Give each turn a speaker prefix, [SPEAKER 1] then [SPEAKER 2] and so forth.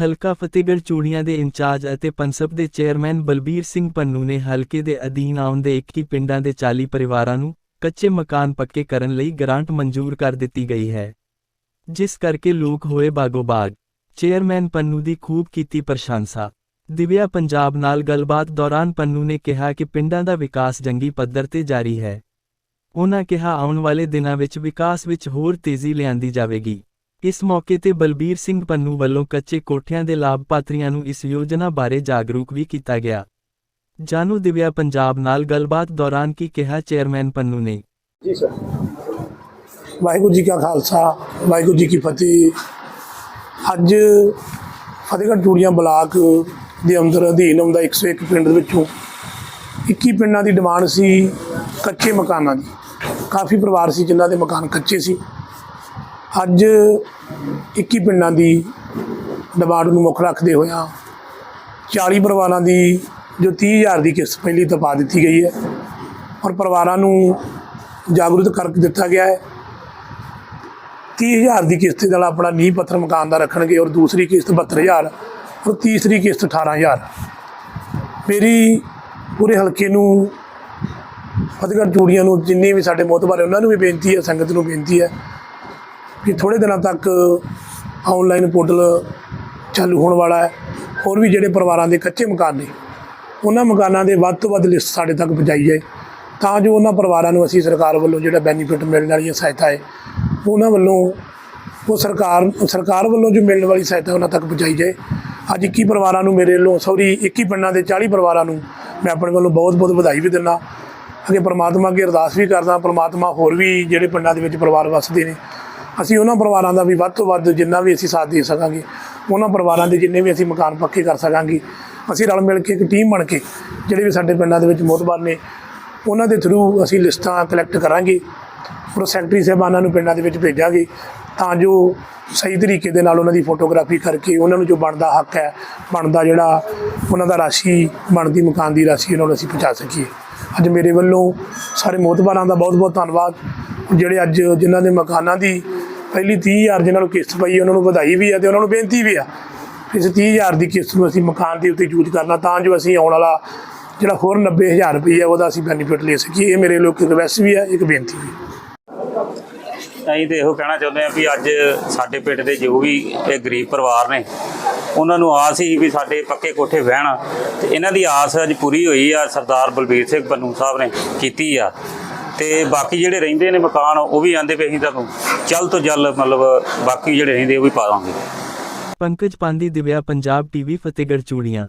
[SPEAKER 1] ਹਲਕਾ ਫਤਿਹਗੜ੍ਹ ਚੂੜੀਆਂ ਦੇ ਇੰਚਾਰਜ ਅਤੇ ਪਨਸਪ ਦੇ ਚੇਅਰਮੈਨ ਬਲਬੀਰ ਸਿੰਘ ਪੰਨੂ ਨੇ ਹਲਕੇ ਦੇ ਅਧੀਨ ਆਉਣ ਆਉਂਦੇ 21 ਪਿੰਡਾਂ ਦੇ 40 ਪਰਿਵਾਰਾਂ ਨੂੰ ਕੱਚੇ ਮਕਾਨ ਪੱਕੇ ਕਰਨ ਲਈ ਗ੍ਰਾਂਟ ਮਨਜ਼ੂਰ ਕਰ ਦਿੱਤੀ ਗਈ ਹੈ। ਜਿਸ ਕਰਕੇ ਲੋਕ ਹੋਏ ਬਾਗੋ-ਬਾਗ ਚੇਅਰਮੈਨ ਪੰਨੂ ਦੀ ਖੂਬ ਕੀਤੀ ਪ੍ਰਸ਼ੰਸਾ। ਦਿਵਿਆ ਪੰਜਾਬ ਨਾਲ ਗੱਲਬਾਤ ਦੌਰਾਨ ਪੰਨੂ ਨੇ ਕਿਹਾ ਕਿ ਪਿੰਡਾਂ ਦਾ ਵਿਕਾਸ ਜੰਗੀ ਪੱਧਰ ਤੇ ਜਾਰੀ ਹੈ। ਉਨ੍ਹਾਂ ਕਿਹਾ ਆਉਣ ਵਾਲੇ ਦਿਨਾਂ ਵਿੱਚ ਵਿਕਾਸ ਵਿੱਚ ਹੋਰ ਤੇਜ਼ੀ ਲਿਆਂਦੀ ਜਾਵੇਗੀ। ਇਸ ਮੌਕੇ ਤੇ ਬਲਬੀਰ ਸਿੰਘ ਪੰਨੂ ਵੱਲੋਂ ਕੱਚੇ ਕੋਠਿਆਂ ਦੇ ਲਾਭਪਾਤਰੀਆਂ ਨੂੰ ਇਸ ਯੋਜਨਾ ਬਾਰੇ ਜਾਗਰੂਕ ਵੀ ਕੀਤਾ ਗਿਆ। ਜਾਨੂ ਦਿਵਿਆ ਪੰਜਾਬ ਨਾਲ ਗੱਲਬਾਤ ਦੌਰਾਨ ਕੀ ਕਿਹਾ ਚੇਅਰਮੈਨ ਪੰਨੂ ਨੇ।
[SPEAKER 2] ਜੀ ਸਰ। ਵਾਹਿਗੁਰੂ ਜੀ ਕਾ ਖਾਲਸਾ, ਵਾਹਿਗੁਰੂ ਜੀ ਕੀ ਫਤਿਹ। ਅੱਜ ਫਤਿਹਗੜ੍ਹ ਚੂੜੀਆਂ ਬਲਾਕ ਦੇ ਅੰਦਰ ਅਧੀਨ ਆਉਂਦਾ 101 ਪਿੰਡ ਦੇ ਵਿੱਚੋਂ 21 ਪਿੰਡਾਂ ਦੀ ਡਿਮਾਂਡ ਸੀ ਕੱਚੇ ਮਕਾਨਾਂ ਦੀ। ਕਾਫੀ ਪਰਿਵਾਰ ਸੀ ਜਿਨ੍ਹਾਂ ਦੇ ਮਕਾਨ ਕੱਚੇ ਸੀ। ਅੱਜ 21 ਪਿੰਡਾਂ ਦੀ ਡਿਮਾਂਡ ਨੂੰ ਮੁੱਖ ਰੱਖਦੇ ਹੋਇਆ 40 ਪਰਿਵਾਰਾਂ ਦੀ ਜੋ 30000 ਦੀ ਕਿਸ਼ਤ ਪਹਿਲੀ ਤਾਂ ਪਾ ਦਿੱਤੀ ਗਈ ਹੈ। ਔਰ ਪਰਿਵਾਰਾਂ ਨੂੰ ਜਾਗਰੂਕ ਕਰਕੇ ਦਿੱਤਾ ਗਿਆ ਹੈ। 30000 ਦੀ ਕਿਸ਼ਤ ਨਾਲ ਆਪਣਾ ਨੀਂਹ ਪੱਥਰ ਮਕਾਨ ਦਾ ਰੱਖਣਗੇ ਔਰ ਦੂਸਰੀ ਕਿਸ਼ਤ 72000 ਔਰ ਤੀਸਰੀ ਕਿਸ਼ਤ 18000 ਮੇਰੀ ਪੂਰੇ ਹਲਕੇ ਨੂੰ, ਫਤਿਹਗੜ੍ਹ ਚੂੜੀਆਂ ਨੂੰ ਜਿੰਨੇ ਵੀ ਸਾਡੇ ਮੋਤਬਾਰ ਉਹਨਾਂ ਨੂੰ ਵੀ ਬੇਨਤੀ ਹੈ, ਸੰਗਤ ਨੂੰ ਬੇਨਤੀ ਹੈ ਕਿ ਥੋੜੇ ਦਿਨਾਂ ਤੱਕ ਆਨਲਾਈਨ ਪੋਰਟਲ ਚਾਲੂ ਹੋਣ ਵਾਲਾ ਹੈ। ਹੋਰ ਵੀ ਜਿਹੜੇ ਪਰਿਵਾਰਾਂ ਦੇ ਕੱਚੇ ਮਕਾਨ ਨੇ, ਉਹਨਾਂ ਮਕਾਨਾਂ ਦੇ ਵੱਧ ਤੋਂ ਵੱਧ ਲਿਸਟ ਸਾਡੇ ਤੱਕ ਪਹੁੰਚਾਈ ਜਾਏ। ਤਾਂ ਜੋ ਉਹਨਾਂ ਪਰਿਵਾਰਾਂ ਨੂੰ ਅਸੀਂ ਸਰਕਾਰ ਵੱਲੋਂ ਜਿਹੜਾ ਬੈਨੀਫਿਟ ਮਿਲਣ ਵਾਲੀਆਂ ਸਹਾਇਤਾ ਹੈ, ਉਹਨਾਂ ਵੱਲੋਂ ਉਹ ਸਰਕਾਰ ਸਰਕਾਰ ਵੱਲੋਂ ਜੋ ਮਿਲਣ ਵਾਲੀ ਸਹਾਇਤਾ ਉਹਨਾਂ ਤੱਕ ਪਹੁੰਚਾਈ ਜਾਏ। ਅੱਜ 21 ਪਰਿਵਾਰਾਂ ਨੂੰ ਮੇਰੇ ਵੱਲੋਂ, ਸੌਰੀ 21 ਪਿੰਡਾਂ ਦੇ 40 ਪਰਿਵਾਰਾਂ ਨੂੰ ਮੈਂ ਆਪਣੇ ਵੱਲੋਂ ਬਹੁਤ ਬਹੁਤ ਵਧਾਈ ਵੀ ਦਿੰਦਾ। ਅੱਗੇ ਪ੍ਰਮਾਤਮਾ ਅੱਗੇ ਅਰਦਾਸ ਵੀ ਕਰਦਾ, ਪ੍ਰਮਾਤਮਾ ਹੋਰ ਵੀ ਜਿਹੜੇ ਪਿੰਡਾਂ ਦੇ ਵਿੱਚ ਪਰਿਵਾਰ ਵੱਸਦੇ ਨੇ ਅਸੀਂ ਉਹਨਾਂ ਪਰਿਵਾਰਾਂ ਦਾ ਵੀ ਵੱਧ ਤੋਂ ਵੱਧ ਜਿੰਨਾ ਵੀ ਅਸੀਂ ਸਾਥ ਦੇ ਸਕਾਂਗੇ, ਉਹਨਾਂ ਪਰਿਵਾਰਾਂ ਦੇ ਜਿੰਨੇ ਵੀ ਅਸੀਂ ਮਕਾਨ ਪੱਕੇ ਕਰ ਸਕਾਂਗੇ, ਅਸੀਂ ਰਲ ਮਿਲ ਕੇ ਇੱਕ ਟੀਮ ਬਣ ਕੇ ਜਿਹੜੇ ਵੀ ਸਾਡੇ ਪਿੰਡਾਂ ਦੇ ਵਿੱਚ ਮੋਤਬਾਰ ਨੇ, ਉਹਨਾਂ ਦੇ ਥਰੂ ਅਸੀਂ ਲਿਸਟਾਂ ਕਲੈਕਟ ਕਰਾਂਗੇ, ਔਰ ਸੈਕਟਰੀ ਸਾਹਿਬਾਨਾਂ ਨੂੰ ਪਿੰਡਾਂ ਦੇ ਵਿੱਚ ਭੇਜਾਂਗੇ ਤਾਂ ਜੋ ਸਹੀ ਤਰੀਕੇ ਦੇ ਨਾਲ ਉਹਨਾਂ ਦੀ ਫੋਟੋਗ੍ਰਾਫੀ ਕਰਕੇ ਉਹਨਾਂ ਨੂੰ ਜੋ ਬਣਦਾ ਹੱਕ ਹੈ, ਬਣਦਾ ਜਿਹੜਾ ਉਹਨਾਂ ਦਾ ਰਾਸ਼ੀ, ਬਣਦੀ ਮਕਾਨ ਦੀ ਰਾਸ਼ੀ ਉਹਨਾਂ ਨੂੰ ਅਸੀਂ ਪਹੁੰਚਾ ਸਕੀਏ। ਅੱਜ ਮੇਰੇ ਵੱਲੋਂ ਸਾਰੇ ਮੋਤਬਾਰਾਂ ਦਾ ਬਹੁਤ ਬਹੁਤ ਧੰਨਵਾਦ। ਜਿਹੜੇ ਅੱਜ ਜਿਨ੍ਹਾਂ ਦੇ ਮਕਾਨਾਂ ਦੀ ਪਹਿਲੀ 30000 ਜਿਨ੍ਹਾਂ ਨੂੰ ਕਿਸ਼ਤ ਪਈ, ਉਹਨਾਂ ਨੂੰ ਵਧਾਈ ਵੀ ਆ ਤੇ ਉਹਨਾਂ ਨੂੰ ਬੇਨਤੀ ਵੀ ਆ। ਇਸ 30000 ਦੀ ਕਿਸ਼ਤ ਨੂੰ ਅਸੀਂ ਮਕਾਨ ਦੇ ਉੱਤੇ ਯੂਜ਼ ਕਰਨਾ, ਤਾਂ ਜੋ ਅਸੀਂ ਆਉਣ ਵਾਲਾ ਜਿਹੜਾ ਹੋਰ 90000 ਰੁਪਏ ਉਹਦਾ ਅਸੀਂ ਬੈਨੀਫਿਟ ਲੈ ਸਕੀਏ। ਇਹ ਮੇਰੇ ਲੋਕ ਰਿਕਵੈਸਟ ਵੀ ਆ, ਇੱਕ ਬੇਨਤੀ ਵੀ ਹੈ
[SPEAKER 3] ਅਸੀਂ ਤੇ ਇਹੋ ਕਹਿਣਾ ਚਾਹੁੰਦੇ ਹਾਂ ਵੀ ਅੱਜ ਸਾਡੇ ਪਿੰਡ ਦੇ ਜੋ ਵੀ ਇਹ ਗਰੀਬ ਪਰਿਵਾਰ ਨੇ, ਉਹਨਾਂ ਨੂੰ ਆਸ ਹੀ ਵੀ ਸਾਡੇ ਪੱਕੇ ਕੋਠੇ ਵਹਿਣ। ਤੇ ਇਹਨਾਂ ਦੀ ਆਸ ਅੱਜ ਪੂਰੀ ਹੋਈ ਆ, ਸਰਦਾਰ ਬਲਬੀਰ ਸਿੰਘ ਪੰਨੂ ਸਾਹਿਬ ਨੇ ਕੀਤੀ ਆ। ਤੇ ਬਾਕੀ ਜਿਹੜੇ ਰਹਿੰਦੇ ਨੇ ਮਕਾਨ, ਉਹ ਵੀ ਆਂਦੇ ਪਏ ਅਸੀਂ ਤੁਹਾਨੂੰ ਚੱਲ ਤੋਂ ਜਲਦ ਮਤਲਬ ਬਾਕੀ ਜਿਹੜੇ ਰਹਿੰਦੇ ਉਹ ਵੀ ਪਾ ਦਾਂਗੇ।
[SPEAKER 1] ਪੰਕਜ ਪਾਂਦੀ ਦਿਵਿਆ, ਪੰਜਾਬ ਟੀਵੀ, ਫਤਿਹਗੜ੍ਹ ਚੂੜੀਆਂ।